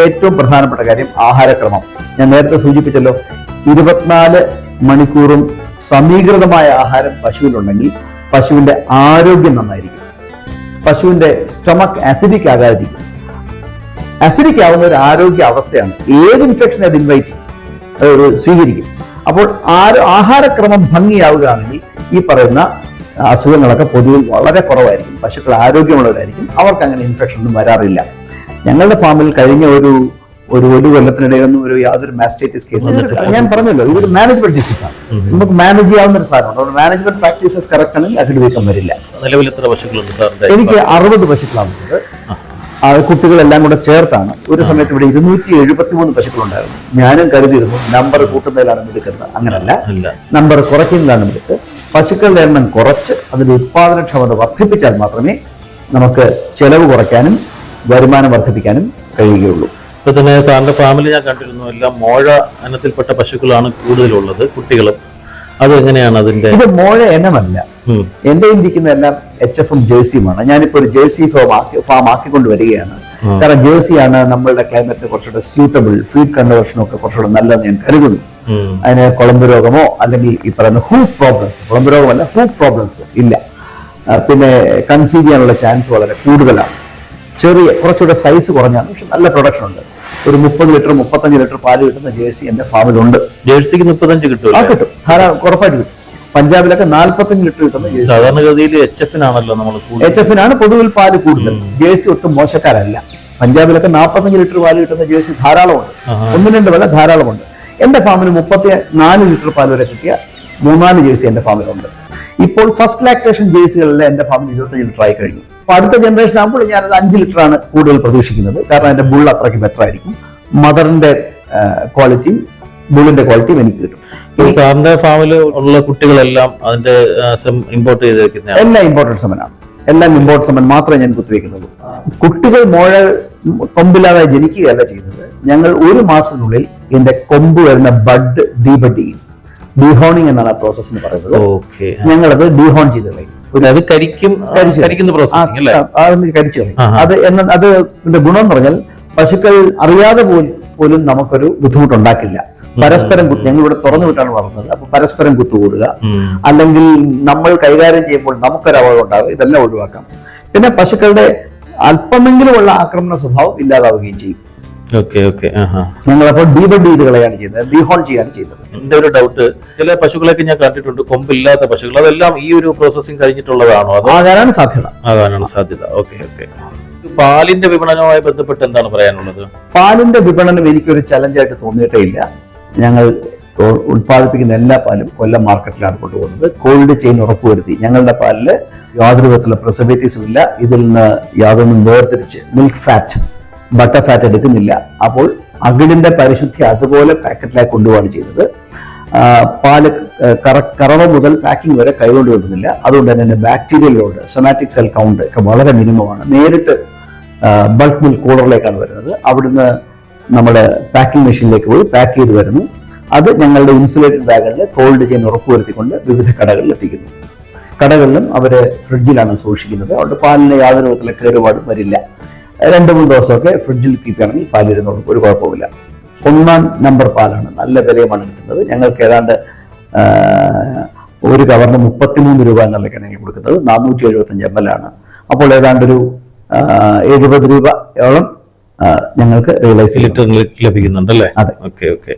ഏറ്റവും പ്രധാനപ്പെട്ട കാര്യം ആഹാരക്രമം. ഞാൻ നേരത്തെ സൂചിപ്പിച്ചല്ലോ ഇരുപത്തിനാല് മണിക്കൂറും സമീകൃതമായ ആഹാരം പശുവിനുണ്ടെങ്കിൽ പശുവിന്റെ ആരോഗ്യം നന്നായിരിക്കും. പശുവിന്റെ സ്റ്റമക്ക് ആസിഡിക് ആകാതിരിക്കും. അസിഡിക് ആവുന്ന ഒരു ആരോഗ്യ അവസ്ഥയാണ് ഏത് ഇൻഫെക്ഷൻ അത് ഇൻവൈറ്റ് ചെയ്യും? സ്വീകരിക്കും. അപ്പോൾ ആരോ ആഹാരക്രമം ഭംഗിയാവുകയാണെങ്കിൽ ഈ പറയുന്ന അസുഖങ്ങളൊക്കെ പൊതുവിൽ വളരെ കുറവായിരിക്കും. പശുക്കൾ ആരോഗ്യമുള്ളവരായിരിക്കും. അവർക്ക് അങ്ങനെ ഇൻഫെക്ഷൻ ഒന്നും വരാറില്ല. ഞങ്ങളുടെ ഫാമിൽ കഴിഞ്ഞ ഒരു ഒരു ഒരു കൊല്ലത്തിനിടയിലൊന്നും ഒരു യാതൊരു മാസ്റ്റൈറ്റിസ് കേസ് ഞാൻ പറഞ്ഞല്ലോ ഇതൊരു മാനേജ്മെന്റ് ഡിസീസ് ആണ്. നമുക്ക് മാനേജ് ചെയ്യാവുന്ന ഒരു സാധനമാണ്. അതുകൊണ്ട് മാനേജ്മെന്റ് പ്രാക്ടീസസ് കറക്റ്റ് ആണെങ്കിൽ അതിൽ വീക്കം വരില്ല. നിലവിൽ എത്ര പശുക്കളുണ്ട് സാറിന്റെ എനിക്ക് അറുപത് പശുക്കളാണുള്ളത്. ആ. കുട്ടികളെല്ലാം കൂടെ ചേർത്താണ്. ഒരു സമയത്ത് ഇവിടെ ഇരുന്നൂറ്റി എഴുപത്തി മൂന്ന് പശുക്കളുണ്ടായിരുന്നു. ഞാനും കരുതിയിരുന്നു നമ്പർ കൂട്ടുന്നതിലാണ് എടുക്കുന്നത് അങ്ങനല്ല. നമ്പർ കുറയ്ക്കുന്നതാണ് എടുത്ത് പശുക്കളുടെ എണ്ണം കുറച്ച് അതിന്റെ ഉത്പാദനക്ഷമത വർദ്ധിപ്പിച്ചാൽ മാത്രമേ നമുക്ക് ചെലവ് കുറയ്ക്കാനും വരുമാനം വർദ്ധിപ്പിക്കാനും കഴിയുകയുള്ളൂ. ഇപ്പൊ തന്നെ സാറിന്റെ ഫാമിലി ഞാൻ കണ്ടിരുന്നു എല്ലാം മോഴ ഇനത്തിൽപ്പെട്ട പശുക്കളാണ് കൂടുതലുള്ളത് കുട്ടികൾ അത് എങ്ങനെയാണ് അതിന്റെ ഇത് മോഴ ഉം. എന്റെ ഇരിക്കുന്ന എല്ലാം എച്ച് എഫും ജേഴ്സിയുമാണ്. ഞാനിപ്പോ ഒരു ജേഴ്സി ഫാം ആക്കി ഫാം ആക്കിക്കൊണ്ട് വരികയാണ്. കാരണം ജേഴ്സിയാണ് നമ്മളുടെ ക്ലൈമറ്റിന് കുറച്ചുകൂടെ സ്യൂട്ടബിൾ ഫീഡ് കൺവേർഷനും ഒക്കെ കുറച്ചുകൂടെ നല്ലതെന്ന് ഞാൻ കരുതുന്നു. അതിന് കുളമ്പ് രോഗമോ അല്ലെങ്കിൽ ഈ പറയുന്ന ഹൂഫ് പ്രോബ്ലംസ് കുളമ്പ് രോഗമല്ല ഹൂഫ് പ്രോബ്ലംസ് ഇല്ല. പിന്നെ കൺസീവ് ചെയ്യാനുള്ള ചാൻസ് വളരെ കൂടുതലാണ്. ചെറിയ കുറച്ചുകൂടെ സൈസ് കുറഞ്ഞാണ് പക്ഷെ നല്ല പ്രൊഡക്ഷൻ ഉണ്ട്. ഒരു മുപ്പത് ലിറ്റർ മുപ്പത്തഞ്ച് ലിറ്റർ പാൽ കിട്ടുന്ന ജേഴ്സി എന്റെ ഫാമിലുണ്ട്. ജേഴ്സിക്ക് മുപ്പത്തഞ്ച് കിട്ടും ആ കിട്ടും. ധാരാളം ഉറപ്പായിട്ട് കിട്ടും. പഞ്ചാബിലൊക്കെ നാൽപ്പത്തഞ്ച് ലിറ്റർ കിട്ടുന്ന ജേഴ്സി സാധാരണഗതിയിൽ എച്ച് എഫിനാണല്ലോ നമ്മൾ എച്ച് എഫിനാണ് പൊതുവിൽ പാൽ കൂടുതൽ. ജേഴ്സി ഒട്ടും മോശക്കാരല്ല. പഞ്ചാബിലൊക്കെ നാൽപ്പത്തഞ്ച് ലിറ്റർ പാൽ കിട്ടുന്ന ജേഴ്സി ധാരാളമുണ്ട്. ഒന്ന് രണ്ട് വില ധാരാളമുണ്ട്. എന്റെ ഫാമിൽ മുപ്പത്തി നാല് ലിറ്റർ പാൽ വരെ കിട്ടിയ മൂന്നാൽ ജേഴ്സി എന്റെ ഫാമിലുണ്ട്. ഇപ്പോൾ ഫസ്റ്റ് ലാക്ടേഷൻ ജേഴ്സികളെല്ലാം എന്റെ ഫാമിൽ ഇരുപത്തഞ്ച് ലിറ്റർ ആയി കഴിഞ്ഞു. അപ്പൊ അടുത്ത ജനറേഷൻ ആകുമ്പോൾ ഞാനത് അഞ്ച് ലിറ്റർ ആണ് കൂടുതൽ പ്രതീക്ഷിക്കുന്നത്. കാരണം എന്റെ ബുൾ അത്രയ്ക്ക് ബെറ്റർ ആയിരിക്കും. മദറിന്റെ ക്വാളിറ്റിയും ബുള്ളിന്റെ ക്വാളിറ്റിയും എനിക്ക് കിട്ടും. സാറിന്റെ ഫാമിൽ ഉള്ള കുട്ടികളെല്ലാം അതിന്റെ ഇമ്പോർട്ട് ചെയ്ത് വെക്കുന്ന എല്ലാം ഇമ്പോർട്ടൻസ് സെമനാണ് എല്ലാം ഇമ്പോർട്ട് സെമൻ മാത്രമേ ഞാൻ കുത്തിവെക്കുന്നുള്ളൂ. കുട്ടികൾ മോഴ കൊമ്പില്ലാതെ ജനിക്കുകയല്ല ചെയ്യുന്നത്. ഞങ്ങൾ ഒരു മാസത്തിനുള്ളിൽ ഇതിന്റെ കൊമ്പ് വരുന്ന ബഡ് ഡീബഡ് ചെയ്യും ഡീഹോണിങ് എന്നാണ് ആ പ്രോസസ് എന്ന് പറയുന്നത്. ഞങ്ങളത് ഡീഹോൺ ചെയ്ത് കളയും. അത് കരിക്കും കരിക്കുന്ന പ്രോസസ്സിംഗ് അല്ലേ? കരിച്ചു. അത് എന്ന അത് ഗുണം എന്ന് പറഞ്ഞാൽ പശുക്കൾ അറിയാതെ പോലും പോലും നമുക്കൊരു ബുദ്ധിമുട്ടുണ്ടാക്കില്ല. പരസ്പരം കുത്തു ഞങ്ങൾ ഇവിടെ തുറന്നു വിട്ടാണ് വളർന്നത്. അപ്പൊ പരസ്പരം കുത്തുകൂടുക. അല്ലെങ്കിൽ നമ്മൾ കൈകാര്യം ചെയ്യുമ്പോൾ നമുക്കൊരു അപകടം ഉണ്ടാകും ഇതെല്ലാം ഒഴിവാക്കാം. പിന്നെ പശുക്കളുടെ അല്പമെങ്കിലുമുള്ള ആക്രമണ സ്വഭാവം ഇല്ലാതാവുകയും ചെയ്യും. ഞങ്ങളപ്പോൾ ഡീബഡ് ചെയ്ത് കളയാണ് ചെയ്യുന്നത് ഡീഹോൺ ചെയ്യാണ് ചെയ്യുന്നത് എന്റെ ഒരു ഡൗട്ട് ചില പശുക്കളൊക്കെ ഞാൻ കണ്ടിട്ടുണ്ട് കൊമ്പില്ലാത്ത പശുക്കൾ. അതെല്ലാം ഈ ഒരു പ്രോസസ്സിംഗ് കഴിഞ്ഞിട്ടുള്ളതാണോ അതോ? ആകാനാണ് സാധ്യത. ആകാനാണ് സാധ്യത. Okay okay. പാലിന്റെ വിപണനവുമായി ബന്ധപ്പെട്ട് എന്താണ് പറയാനുള്ളത്? പാലിന്റെ വിപണനം എനിക്കൊരു ചലഞ്ചായിട്ട് തോന്നിയിട്ടേ ഇല്ല. ഞങ്ങൾ ഉത്പാദിപ്പിക്കുന്ന ഉൽപ്പാദിപ്പിക്കുന്ന എല്ലാ പാലും കൊല്ലം മാർക്കറ്റിലാണ് കൊണ്ടുപോകുന്നത്. കോൾഡ് ചെയിൻ ഉറപ്പുവരുത്തി. ഞങ്ങളുടെ പാലിൽ യാതൊരു വിധത്തിലുള്ള പ്രിസർവേറ്റീവ്സും ഇല്ല. ഇതിൽ നിന്ന് യാതൊന്നും വേർതിരിച്ച് മിൽക്ക് ഫാറ്റ് ബട്ടർ ഫാറ്റ് എടുക്കുന്നില്ല. അപ്പോൾ അകിടിന്റെ പരിശുദ്ധി അതുപോലെ പാക്കറ്റിലായി കൊണ്ടുപോവാണ് ചെയ്യുന്നത്. പാൽ കറ കറവ മുതൽ പാക്കിംഗ് വരെ കൈകൊണ്ട് കിട്ടുന്നില്ല അതുകൊണ്ട് തന്നെ എന്റെ bacterial load somatic cell count ഒക്കെ വളരെ മിനിമമാണ് നേരിട്ട് ബൾക്ക് മിൽക്ക് കൂളറിലേക്കാണ് വരുന്നത്. അവിടുന്ന് നമ്മുടെ പാക്കിംഗ് മെഷീനിലേക്ക് പോയി പാക്ക് ചെയ്ത് വരുന്നു. അത് ഞങ്ങളുടെ ഇൻസുലേറ്റഡ് ബാഗുകളിൽ കോൾഡ് ചെയിൻ ഉറപ്പുവരുത്തിക്കൊണ്ട് വിവിധ കടകളിൽ എത്തിക്കുന്നു. കടകളിലും അവർ ഫ്രിഡ്ജിലാണ് സൂക്ഷിക്കുന്നത്. അതുകൊണ്ട് പാലിന് യാതൊരു വിധത്തിലുള്ള കേടുപാടും വരില്ല. രണ്ട് മൂന്ന് ദിവസമൊക്കെ ഫ്രിഡ്ജിൽ കീപ്പ് ചെയ്യണമെങ്കിൽ പാലിരുന്നോളും ഒരു കുഴപ്പമില്ല ഒന്നാം നമ്പർ പാലാണ് നല്ല വിലയുമാണ് കിട്ടുന്നത്. ഞങ്ങൾക്ക് ഏതാണ്ട് ഒരു കവറിന് മുപ്പത്തിമൂന്ന് രൂപ എന്നുള്ളതൊക്കെയാണ് ഞങ്ങൾ കൊടുക്കുന്നത്. നാനൂറ്റി എഴുപത്തഞ്ച് എം എൽ ആണ്. അപ്പോൾ ഏതാണ്ട് ഒരു ആ, എഴുപത് രൂപയോളം ഞങ്ങൾക്ക് റിയലൈസ് ചെയ്യും ലിറ്റർ ലഭിക്കുന്നുണ്ട് അല്ലേ? അതെ. Okay okay.